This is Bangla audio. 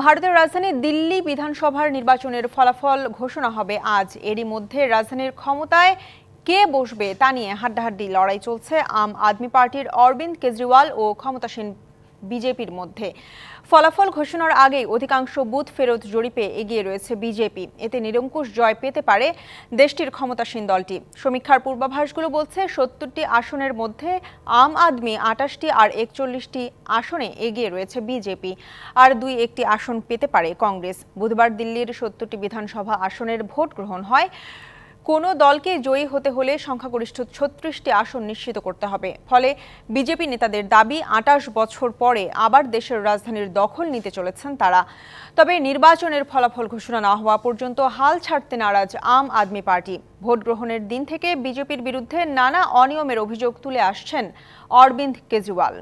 ভারতের রাজধানী দিল্লি বিধানসভার নির্বাচনের ফলাফল ঘোষণা হবে আজ। এরই মধ্যে রাজধানীর ক্ষমতায় কে বসবে তা নিয়ে হাড্ডাহাড্ডি লড়াই চলছে। আম আদমি পার্টির অরবিন্দ কেজরিওয়াল ও ক্ষমতাসীন বিজেপির মধ্যে। ফলাফল ঘোষণার আগেই অধিকাংশ বুথ ফেরত জরিপে এগিয়ে রয়েছে বিজেপি। এতে নিরঙ্কুশ জয় পেতে পারে দেশটির ক্ষমতাসীন দলটি। সমীক্ষার পূর্বাভাসগুলো বলছে, সত্তরটি আসনের মধ্যে আম আদমি আটাশটি আর একচল্লিশটি আসনে এগিয়ে রয়েছে বিজেপি। আর দুই একটি আসন পেতে পারে কংগ্রেস। বুধবার দিল্লির সত্তরটি বিধানসভা আসনের ভোট গ্রহণ হয়। কোনো দলকে জয়ী হতে হলে সংখ্যাগরিষ্ঠ ছত্রিশটি আসন নিশ্চিত করতে হবে। ফলে বিজেপি নেতাদের দাবি, আটাশ বছর পরে আবার দেশের রাজধানীর দখল নিতে চলেছেন তারা। তবে নির্বাচনের ফলাফল ঘোষণা না হওয়া পর্যন্ত হাল ছাড়তে নারাজ আম আদমি পার্টি। ভোট গ্রহণের দিন থেকে বিজেপির বিরুদ্ধে নানা অনিয়মের অভিযোগ তুলে আসছেন অরবিন্দ কেজরিওয়াল।